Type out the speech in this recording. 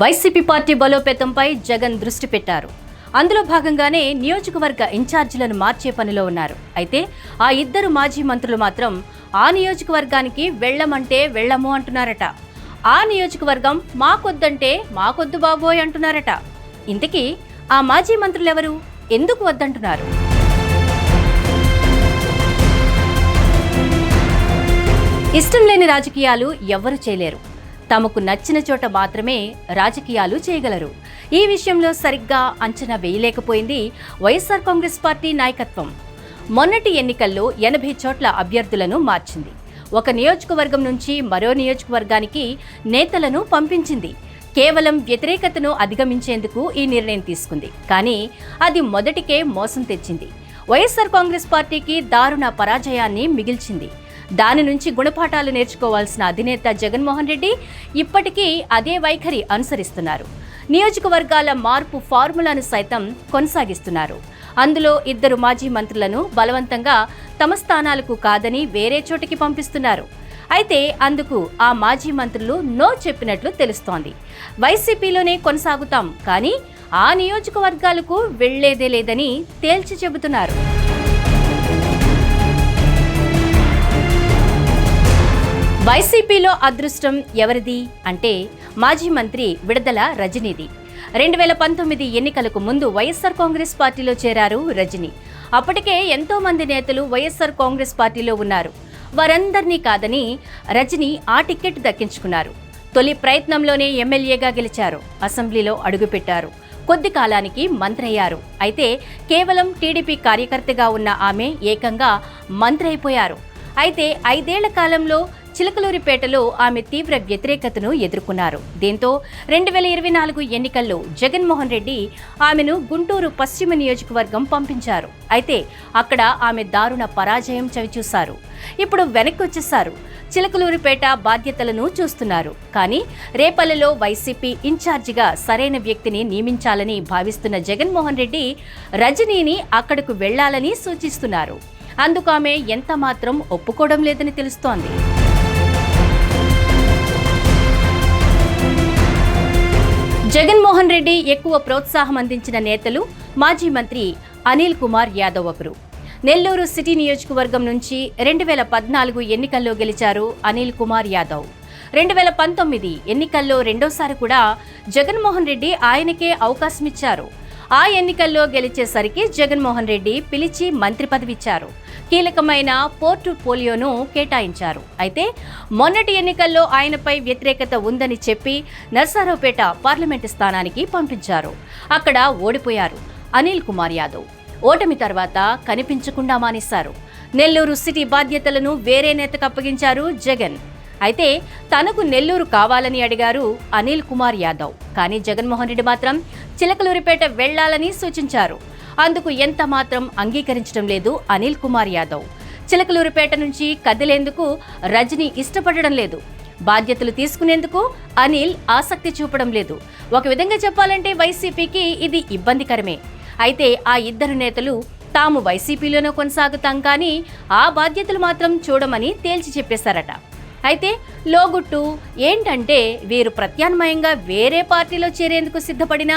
YCP party బలోపేతంపై Jagan దృష్టి పెట్టారు. అందులో భాగంగానే నియోజకవర్గ ఇన్ఛార్జీలను మార్చే పనిలో ఉన్నారు. అయితే ఆ ఇద్దరు మాజీ మంత్రులు మాత్రం ఆ నియోజకవర్గానికి వెళ్ళమంటే వెళ్ళము అంటున్నారట. ఆ నియోజకవర్గం మాకొద్దంటే మాకొద్దు బాబోయ్ అంటున్నారట. ఇంతకీ ఆ మాజీ మంత్రులెవరు? ఎందుకు వద్దంటున్నారు? ఇష్టం లేని రాజకీయాలు ఎవరు చేయలేరు. తమకు నచ్చిన చోట మాత్రమే రాజకీయాలు చేయగలరు. ఈ విషయంలో సరిగ్గా అంచనా వేయలేకపోయింది వైఎస్ఆర్ కాంగ్రెస్ పార్టీ నాయకత్వం. మొన్నటి ఎన్నికల్లో ఎనభై చోట్ల అభ్యర్థులను మార్చింది. ఒక నియోజకవర్గం నుంచి మరో నియోజకవర్గానికి నేతలను పంపించింది. కేవలం వ్యతిరేకతను అధిగమించేందుకు ఈ నిర్ణయం తీసుకుంది. కానీ అది మొదటికే మోసం తెచ్చింది. వైఎస్ఆర్ కాంగ్రెస్ పార్టీకి దారుణ పరాజయాన్ని మిగిల్చింది. దాని నుంచి గుణపాఠాలు నేర్చుకోవాల్సిన అధినేత జగన్మోహన్ రెడ్డి ఇప్పటికీ అదే వైఖరి అనుసరిస్తున్నారు. నియోజకవర్గాల మార్పు ఫార్ములాను సైతం కొనసాగిస్తున్నారు. అందులో ఇద్దరు మాజీ మంత్రులను బలవంతంగా తమ స్థానాలకు కాదని వేరే చోటికి పంపిస్తున్నారు. అయితే అందుకు ఆ మాజీ మంత్రులు నో చెప్పినట్లు తెలుస్తోంది. వైసీపీలోనే కొనసాగుతాం కానీ ఆ నియోజకవర్గాలకు వెళ్ళేదే లేదని తేల్చి చెబుతున్నారు. వైసీపీలో అదృష్టం ఎవరిది అంటే మాజీ మంత్రి విడదల రజనీది. రెండు వేల పంతొమ్మిది ఎన్నికలకు ముందు వైఎస్ఆర్ కాంగ్రెస్ పార్టీలో చేరారు రజని. అప్పటికే ఎంతో మంది నేతలు వైఎస్ఆర్ కాంగ్రెస్ పార్టీలో ఉన్నారు. వారందరినీ కాదని రజని ఆ టికెట్ దక్కించుకున్నారు. తొలి ప్రయత్నంలోనే ఎమ్మెల్యేగా గెలిచారు. అసెంబ్లీలో అడుగుపెట్టారు. కొద్ది కాలానికి మంత్రయ్యారు. అయితే కేవలం టీడీపీ కార్యకర్తగా ఉన్న ఆమె ఏకంగా మంత్రి అయిపోయారు అయితే ఐదేళ్ళ కాలంలో చిలకలూరిపేటలో ఆమె తీవ్ర వ్యతిరేకతను ఎదుర్కొన్నారు. దీంతో రెండు వేల ఇరవై నాలుగు ఎన్నికల్లో జగన్మోహన్ రెడ్డి ఆమెను గుంటూరు పశ్చిమ నియోజకవర్గం పంపించారు. అయితే అక్కడ ఆమె దారుణ పరాజయం చవిచూశారు. ఇప్పుడు వెనక్కి వచ్చేశారు చిలకలూరిపేట బాధ్యతలను చూస్తున్నారు. కానీ రేపల్లెలో వైసీపీ ఇన్ఛార్జిగా సరైన వ్యక్తిని నియమించాలని భావిస్తున్న జగన్మోహన్ రెడ్డి రజనీని అక్కడకు వెళ్ళాలని సూచిస్తున్నారు. అందుకు ఆమె ఎంత మాత్రం ఒప్పుకోవడం లేదని తెలుస్తోంది. జగన్మోహన్ రెడ్డి ఎక్కువ ప్రోత్సాహం అందించిన నేతలు మాజీ మంత్రి అనిల్ కుమార్ యాదవ్ ఒకరు నెల్లూరు సిటీ నియోజకవర్గం నుంచి రెండు వేల పద్నాలుగు ఎన్నికల్లో గెలిచారు అనిల్ కుమార్ యాదవ్. రెండు వేల పంతొమ్మిది ఎన్నికల్లో రెండోసారి కూడా జగన్మోహన్ రెడ్డి ఆయనకే అవకాశం ఇచ్చారు. ఆ ఎన్నికల్లో గెలిచేసరికి జగన్మోహన్ రెడ్డి పిలిచి మంత్రి పదవిచ్చారు. కీలకమైన పోర్టు పోలియోను కేటాయించారు. అయితే మొన్నటి ఎన్నికల్లో ఆయనపై వ్యతిరేకత ఉందని చెప్పి నర్సారావుపేట పార్లమెంటు స్థానానికి పంపించారు. అక్కడ ఓడిపోయారు అనిల్ కుమార్ యాదవ్. ఓటమి తర్వాత కనిపించకుండా మానేశారు. నెల్లూరు సిటీ బాధ్యతలను వేరే నేతకు అప్పగించారు జగన్. అయితే తనకు నెల్లూరు కావాలని అడిగారు అనిల్ కుమార్ యాదవ్. కానీ జగన్మోహన్ రెడ్డి మాత్రం చిలకలూరిపేట వెళ్ళాలని సూచించారు. అందుకు ఎంత మాత్రం అంగీకరించడం లేదు అనిల్ కుమార్ యాదవ్. చిలకలూరిపేట నుంచి కదిలేందుకు రజనీ ఇష్టపడడం లేదు. బాధ్యతలు తీసుకునేందుకు అనిల్ ఆసక్తి చూపడం లేదు. ఒక విధంగా చెప్పాలంటే వైసీపీకి ఇది ఇబ్బందికరమే. అయితే ఆ ఇద్దరు నేతలు తాము వైసీపీలోనే కొనసాగుతాం కానీ ఆ బాధ్యతలు మాత్రం చూడమని తేల్చి చెప్పేశారట. అయితే లోగుట్టు ఏంటంటే వీరు ప్రత్యామ్నాయంగా వేరే పార్టీలో చేరేందుకు సిద్ధపడినా